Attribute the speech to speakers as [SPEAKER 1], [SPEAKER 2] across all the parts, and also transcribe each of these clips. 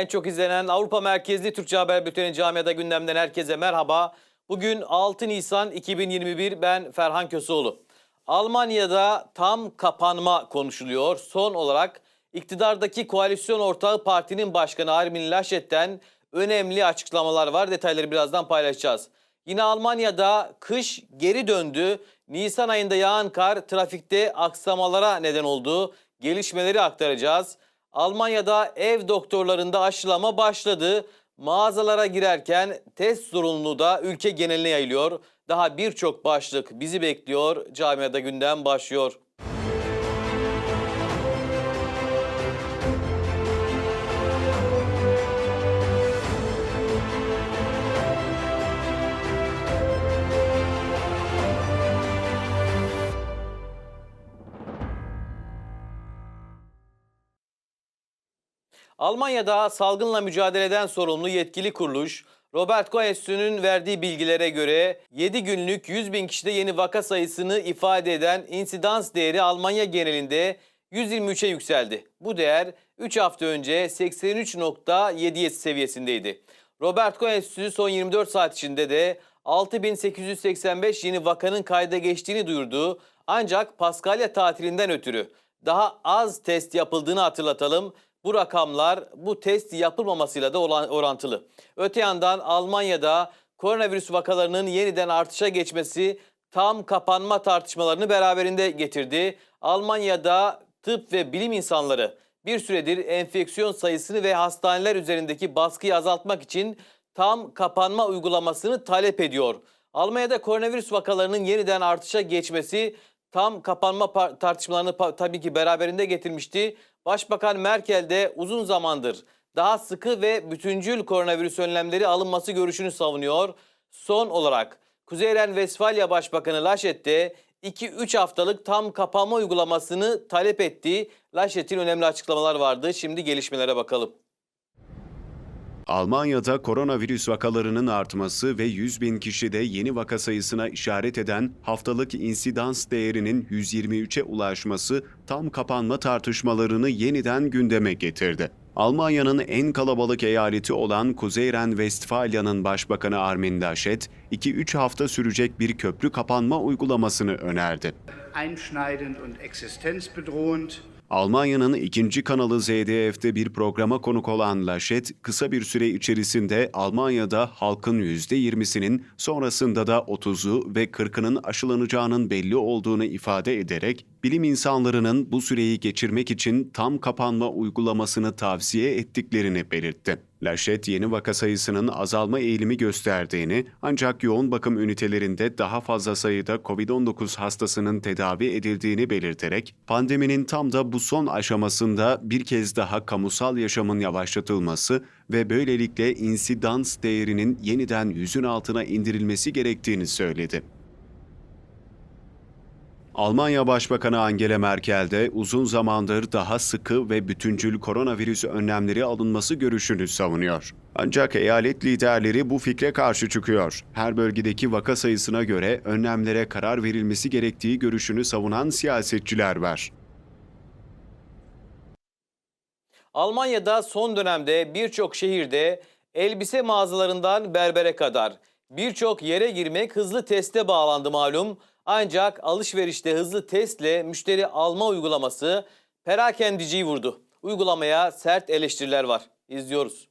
[SPEAKER 1] En çok izlenen Avrupa merkezli Türkçe Haber Bülteni Camiada gündemden herkese merhaba. Bugün 6 Nisan 2021 ben Ferhan Köseoğlu. Almanya'da tam kapanma konuşuluyor. Son olarak iktidardaki koalisyon ortağı partinin başkanı Armin Laschet'ten önemli açıklamalar var. Detayları birazdan paylaşacağız. Yine Almanya'da kış geri döndü. Nisan ayında yağan kar trafikte aksamalara neden oldu. Gelişmeleri aktaracağız. Almanya'da ev doktorlarında aşılama başladı. Mağazalara girerken test zorunluluğu da ülke geneline yayılıyor. Daha birçok başlık bizi bekliyor. Camiada gündem başlıyor. Almanya'da salgınla mücadeleden sorumlu yetkili kuruluş, Robert Koch verdiği bilgilere göre 7 günlük 100 bin kişide yeni vaka sayısını ifade eden insidans değeri Almanya genelinde 123'e yükseldi. Bu değer 3 hafta önce 83.7 seviyesindeydi. Robert Koch son 24 saat içinde de 6885 yeni vakanın kayda geçtiğini duyurdu. Ancak Paskalya tatilinden ötürü daha az test yapıldığını hatırlatalım. Bu rakamlar bu test yapılmamasıyla da orantılı. Öte yandan Almanya'da koronavirüs vakalarının yeniden artışa geçmesi tam kapanma tartışmalarını beraberinde getirdi. Almanya'da tıp ve bilim insanları bir süredir enfeksiyon sayısını ve hastaneler üzerindeki baskıyı azaltmak için tam kapanma uygulamasını talep ediyor. Almanya'da koronavirüs vakalarının yeniden artışa geçmesi tam kapanma tartışmalarını tabii ki beraberinde getirmişti. Başbakan Merkel de uzun zamandır daha sıkı ve bütüncül koronavirüs önlemleri alınması görüşünü savunuyor. Son olarak Kuzey Ren-Vesfalya Başbakanı Laschet de 2-3 haftalık tam kapanma uygulamasını talep etti. Laschet'in önemli açıklamalar vardı. Şimdi gelişmelere bakalım.
[SPEAKER 2] Almanya'da koronavirüs vakalarının artması ve 100 bin kişide yeni vaka sayısına işaret eden haftalık insidans değerinin 123'e ulaşması tam kapanma tartışmalarını yeniden gündeme getirdi. Almanya'nın en kalabalık eyaleti olan Kuzey Ren-Vestfalya'nın Başbakanı Armin Laschet, 2-3 hafta sürecek bir köprü kapanma uygulamasını önerdi.
[SPEAKER 3] einschneidend und existenzbedrohend.
[SPEAKER 2] Almanya'nın ikinci kanalı ZDF'de bir programa konuk olan Laschet, kısa bir süre içerisinde Almanya'da halkın %20'sinin sonrasında da 30'u ve 40'ının aşılanacağının belli olduğunu ifade ederek, bilim insanlarının bu süreyi geçirmek için tam kapanma uygulamasını tavsiye ettiklerini belirtti. Laschet yeni vaka sayısının azalma eğilimi gösterdiğini ancak yoğun bakım ünitelerinde daha fazla sayıda COVID-19 hastasının tedavi edildiğini belirterek pandeminin tam da bu son aşamasında bir kez daha kamusal yaşamın yavaşlatılması ve böylelikle insidans değerinin yeniden yüzün altına indirilmesi gerektiğini söyledi. Almanya Başbakanı Angela Merkel de uzun zamandır daha sıkı ve bütüncül koronavirüs önlemleri alınması görüşünü savunuyor. Ancak eyalet liderleri bu fikre karşı çıkıyor. Her bölgedeki vaka sayısına göre önlemlere karar verilmesi gerektiği görüşünü savunan siyasetçiler var.
[SPEAKER 1] Almanya'da son dönemde birçok şehirde elbise mağazalarından berbere kadar birçok yere girmek hızlı teste bağlandı malum. Ancak alışverişte hızlı testle müşteri alma uygulaması perakendiciyi vurdu. Uygulamaya sert eleştiriler var. İzliyoruz.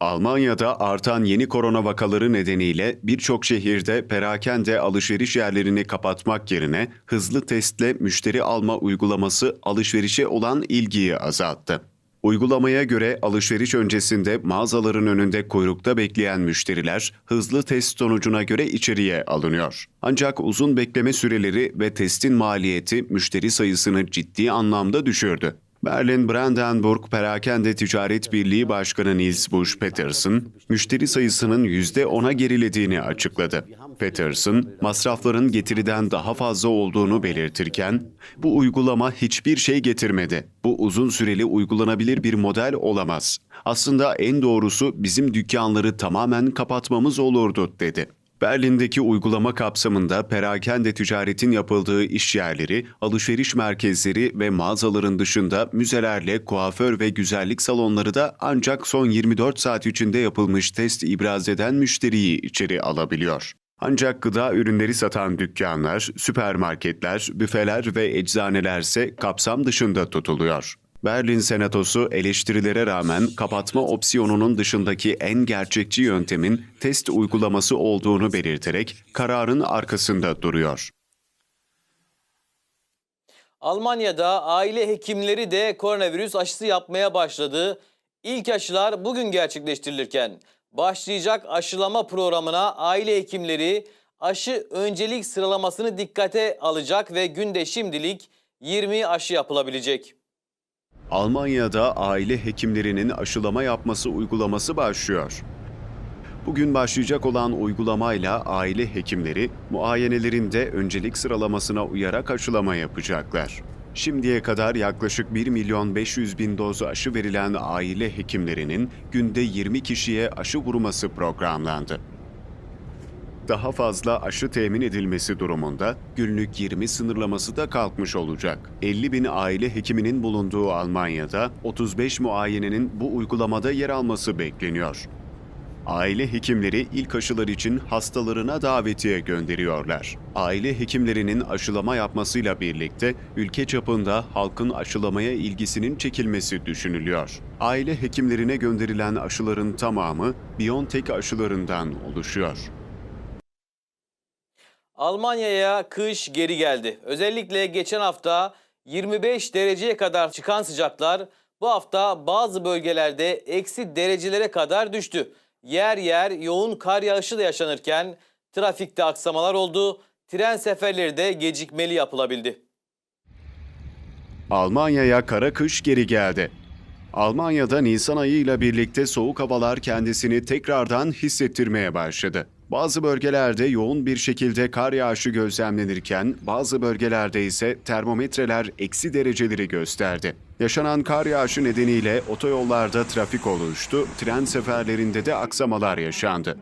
[SPEAKER 2] Almanya'da artan yeni korona vakaları nedeniyle birçok şehirde perakende alışveriş yerlerini kapatmak yerine hızlı testle müşteri alma uygulaması alışverişe olan ilgiyi azalttı. Uygulamaya göre alışveriş öncesinde mağazaların önünde kuyrukta bekleyen müşteriler hızlı test sonucuna göre içeriye alınıyor. Ancak uzun bekleme süreleri ve testin maliyeti müşteri sayısını ciddi anlamda düşürdü. Berlin Brandenburg Perakende Ticaret Birliği Başkanı Nils Busch Peterson, müşteri sayısının %10'a gerilediğini açıkladı. Peterson, masrafların getiriden daha fazla olduğunu belirtirken, bu uygulama hiçbir şey getirmedi. Bu uzun süreli uygulanabilir bir model olamaz. Aslında en doğrusu bizim dükkanları tamamen kapatmamız olurdu, dedi. Berlin'deki uygulama kapsamında perakende ticaretin yapıldığı iş yerleri, alışveriş merkezleri ve mağazaların dışında müzelerle kuaför ve güzellik salonları da ancak son 24 saat içinde yapılmış test ibraz eden müşteriyi içeri alabiliyor. Ancak gıda ürünleri satan dükkanlar, süpermarketler, büfeler ve eczanelerse kapsam dışında tutuluyor. Berlin Senatosu eleştirilere rağmen kapatma opsiyonunun dışındaki en gerçekçi yöntemin test uygulaması olduğunu belirterek kararın arkasında duruyor.
[SPEAKER 1] Almanya'da aile hekimleri de koronavirüs aşısı yapmaya başladı. İlk aşılar bugün gerçekleştirilirken başlayacak aşılama programına aile hekimleri aşı öncelik sıralamasını dikkate alacak ve günde şimdilik 20 aşı yapılabilecek.
[SPEAKER 2] Almanya'da aile hekimlerinin aşılama yapması uygulaması başlıyor. Bugün başlayacak olan uygulamayla aile hekimleri muayenelerinde öncelik sıralamasına uyarak aşılama yapacaklar. Şimdiye kadar yaklaşık 1 milyon 500 bin doz aşı verilen aile hekimlerinin günde 20 kişiye aşı vurması programlandı. Daha fazla aşı temin edilmesi durumunda günlük 20 sınırlaması da kalkmış olacak. 50 bin aile hekiminin bulunduğu Almanya'da 35 muayenenin bu uygulamada yer alması bekleniyor. Aile hekimleri ilk aşılar için hastalarına davetiye gönderiyorlar. Aile hekimlerinin aşılama yapmasıyla birlikte ülke çapında halkın aşılamaya ilgisinin çekilmesi düşünülüyor. Aile hekimlerine gönderilen aşıların tamamı BioNTech aşılarından oluşuyor.
[SPEAKER 1] Almanya'ya kış geri geldi. Özellikle geçen hafta 25 dereceye kadar çıkan sıcaklar bu hafta bazı bölgelerde eksi derecelere kadar düştü. Yer yer yoğun kar yağışı da yaşanırken trafikte aksamalar oldu. Tren seferleri de gecikmeli yapılabildi.
[SPEAKER 2] Almanya'ya kara kış geri geldi. Almanya'da Nisan ayıyla birlikte soğuk havalar kendisini tekrardan hissettirmeye başladı. Bazı bölgelerde yoğun bir şekilde kar yağışı gözlemlenirken bazı bölgelerde ise termometreler eksi dereceleri gösterdi. Yaşanan kar yağışı nedeniyle otoyollarda trafik oluştu, tren seferlerinde de aksamalar yaşandı.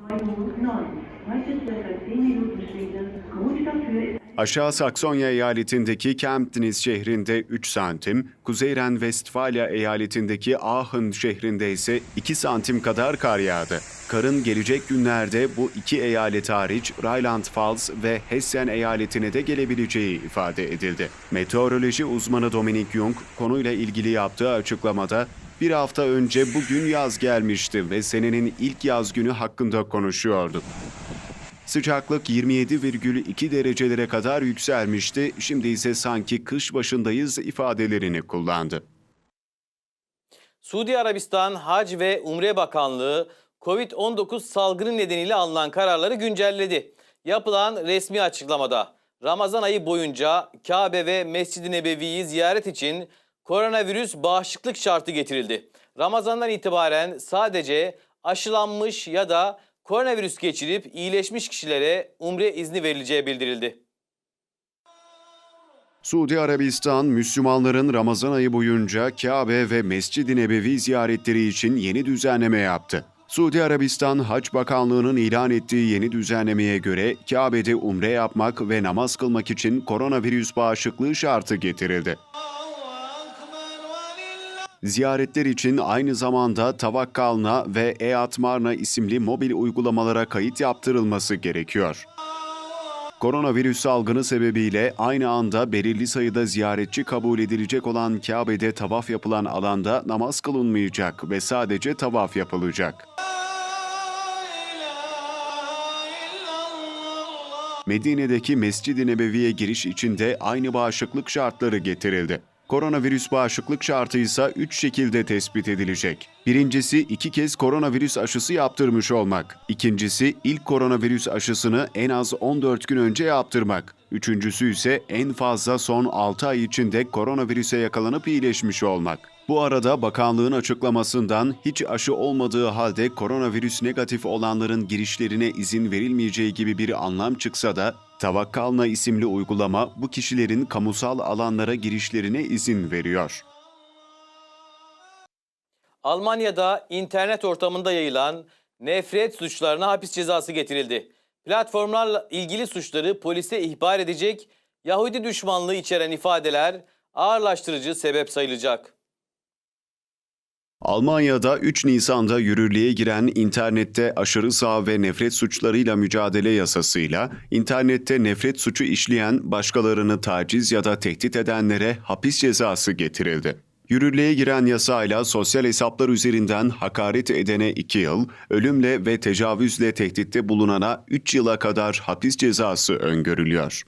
[SPEAKER 2] Aşağı Saksonya eyaletindeki Kemptnis şehrinde 3 santim, Kuzey Ren-Vestfalya eyaletindeki Aachen şehrinde ise 2 santim kadar kar yağdı. Karın gelecek günlerde bu iki eyalet hariç Rheinland-Pfalz ve Hessen eyaletine de gelebileceği ifade edildi. Meteoroloji uzmanı Dominik Jung konuyla ilgili yaptığı açıklamada bir hafta önce bugün yaz gelmişti ve senenin ilk yaz günü hakkında konuşuyorduk. Sıcaklık 27,2 derecelere kadar yükselmişti. Şimdi ise sanki kış başındayız ifadelerini kullandı.
[SPEAKER 1] Suudi Arabistan Hac ve Umre Bakanlığı Covid-19 salgını nedeniyle alınan kararları güncelledi. Yapılan resmi açıklamada Ramazan ayı boyunca Kabe ve Mescid-i Nebevi'yi ziyaret için koronavirüs bağışıklık şartı getirildi. Ramazandan itibaren sadece aşılanmış ya da koronavirüs geçirip iyileşmiş kişilere umre izni verileceği bildirildi.
[SPEAKER 2] Suudi Arabistan, Müslümanların Ramazan ayı boyunca Kabe ve Mescid-i Nebevi ziyaretleri için yeni düzenleme yaptı. Suudi Arabistan Hac Bakanlığı'nın ilan ettiği yeni düzenlemeye göre Kabe'de umre yapmak ve namaz kılmak için koronavirüs bağışıklığı şartı getirildi. Ziyaretler için aynı zamanda Tavakkalna ve e-Atmarna isimli mobil uygulamalara kayıt yaptırılması gerekiyor. Koronavirüs salgını sebebiyle aynı anda belirli sayıda ziyaretçi kabul edilecek olan Kabe'de tavaf yapılan alanda namaz kılınmayacak ve sadece tavaf yapılacak. Medine'deki Mescid-i Nebevi'ye giriş için de aynı bağışıklık şartları getirildi. Koronavirüs bağışıklık şartı ise 3 şekilde tespit edilecek. Birincisi iki kez koronavirüs aşısı yaptırmış olmak. İkincisi ilk koronavirüs aşısını en az 14 gün önce yaptırmak. Üçüncüsü ise en fazla son 6 ay içinde koronavirüse yakalanıp iyileşmiş olmak. Bu arada bakanlığın açıklamasından hiç aşı olmadığı halde koronavirüs negatif olanların girişlerine izin verilmeyeceği gibi bir anlam çıksa da Tavakkalna isimli uygulama bu kişilerin kamusal alanlara girişlerine izin veriyor.
[SPEAKER 1] Almanya'da internet ortamında yayılan nefret suçlarına hapis cezası getirildi. Platformlarla ilgili suçları polise ihbar edecek, Yahudi düşmanlığı içeren ifadeler ağırlaştırıcı sebep sayılacak.
[SPEAKER 2] Almanya'da 3 Nisan'da yürürlüğe giren internette aşırı sağ ve nefret suçlarıyla mücadele yasasıyla internette nefret suçu işleyen başkalarını taciz ya da tehdit edenlere hapis cezası getirildi. Yürürlüğe giren yasayla sosyal hesaplar üzerinden hakaret edene 2 yıl, ölümle ve tecavüzle tehditte bulunana 3 yıla kadar hapis cezası öngörülüyor.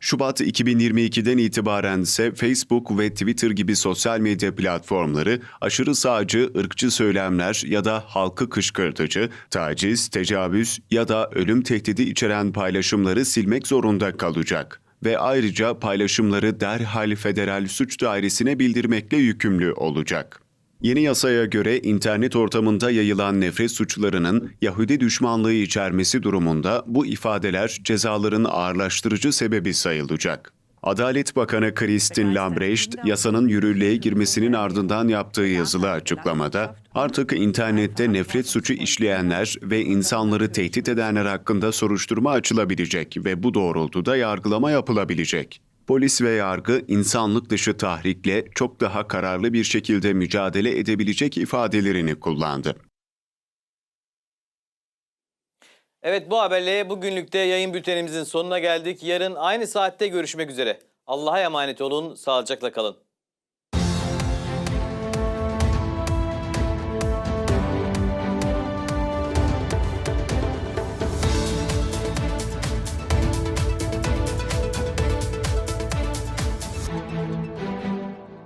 [SPEAKER 2] Şubat 2022'den itibaren ise Facebook ve Twitter gibi sosyal medya platformları aşırı sağcı, ırkçı söylemler ya da halkı kışkırtıcı, taciz, tecavüz ya da ölüm tehdidi içeren paylaşımları silmek zorunda kalacak ve ayrıca paylaşımları derhal Federal Suç Dairesi'ne bildirmekle yükümlü olacak. Yeni yasaya göre internet ortamında yayılan nefret suçlarının Yahudi düşmanlığı içermesi durumunda bu ifadeler cezaların ağırlaştırıcı sebebi sayılacak. Adalet Bakanı Christine Lambrecht, yasanın yürürlüğe girmesinin ardından yaptığı yazılı açıklamada, artık internette nefret suçu işleyenler ve insanları tehdit edenler hakkında soruşturma açılabilecek ve bu doğrultuda yargılama yapılabilecek. Polis ve yargı insanlık dışı tahrikle çok daha kararlı bir şekilde mücadele edebilecek ifadelerini kullandı.
[SPEAKER 1] Evet bu haberle bugünlükte yayın bültenimizin sonuna geldik. Yarın aynı saatte görüşmek üzere. Allah'a emanet olun, sağlıcakla kalın.